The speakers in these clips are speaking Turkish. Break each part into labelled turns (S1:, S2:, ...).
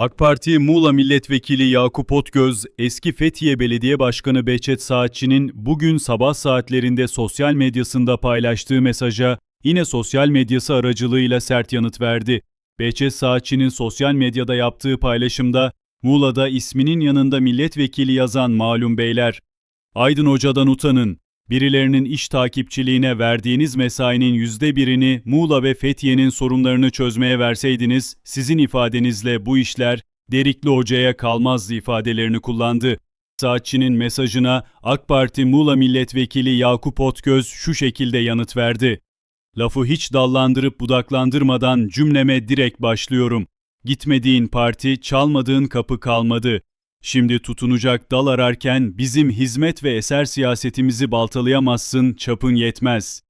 S1: AK Parti Muğla Milletvekili Yakup Otgöz, eski Fethiye Belediye Başkanı Behçet Saatçı'nın bugün sabah saatlerinde sosyal medyasında paylaştığı mesaja yine sosyal medyası aracılığıyla sert yanıt verdi. Behçet Saatçı'nın sosyal medyada yaptığı paylaşımda Muğla'da isminin yanında milletvekili yazan malum beyler, Aydın Hoca'dan utanın. Birilerinin iş takipçiliğine verdiğiniz mesainin yüzde birini Muğla ve Fethiye'nin sorunlarını çözmeye verseydiniz, sizin ifadenizle bu işler Derikli Hoca'ya kalmazdı ifadelerini kullandı. Saatçinin mesajına AK Parti Muğla Milletvekili Yakup Otgöz şu şekilde yanıt verdi. Lafı hiç dallandırıp budaklandırmadan cümleme direkt başlıyorum. Gitmediğin parti, çalmadığın kapı kalmadı. Şimdi tutunacak dal ararken bizim hizmet ve eser siyasetimizi baltalayamazsın, çapın yetmez.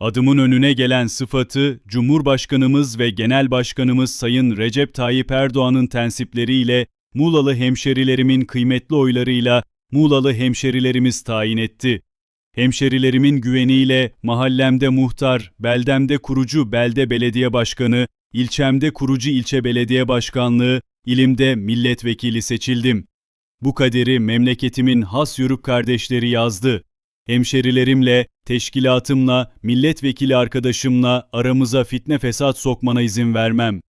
S1: Adımın önüne gelen sıfatı Cumhurbaşkanımız ve Genel Başkanımız Sayın Recep Tayyip Erdoğan'ın tensipleriyle Muğlalı hemşerilerimin kıymetli oylarıyla Muğlalı hemşerilerimiz tayin etti. Hemşerilerimin güveniyle mahallemde muhtar, beldemde kurucu belde belediye başkanı, ilçemde kurucu ilçe belediye başkanlığı, ilimde milletvekili seçildim. Bu kaderi memleketimin has yörük kardeşleri yazdı. Hemşerilerimle, teşkilatımla, milletvekili arkadaşımla aramıza fitne fesat sokmana izin vermem.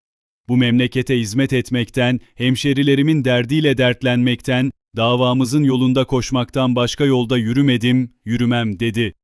S1: Bu memlekete hizmet etmekten, hemşerilerimin derdiyle dertlenmekten, davamızın yolunda koşmaktan başka yolda yürümedim, yürümem dedi.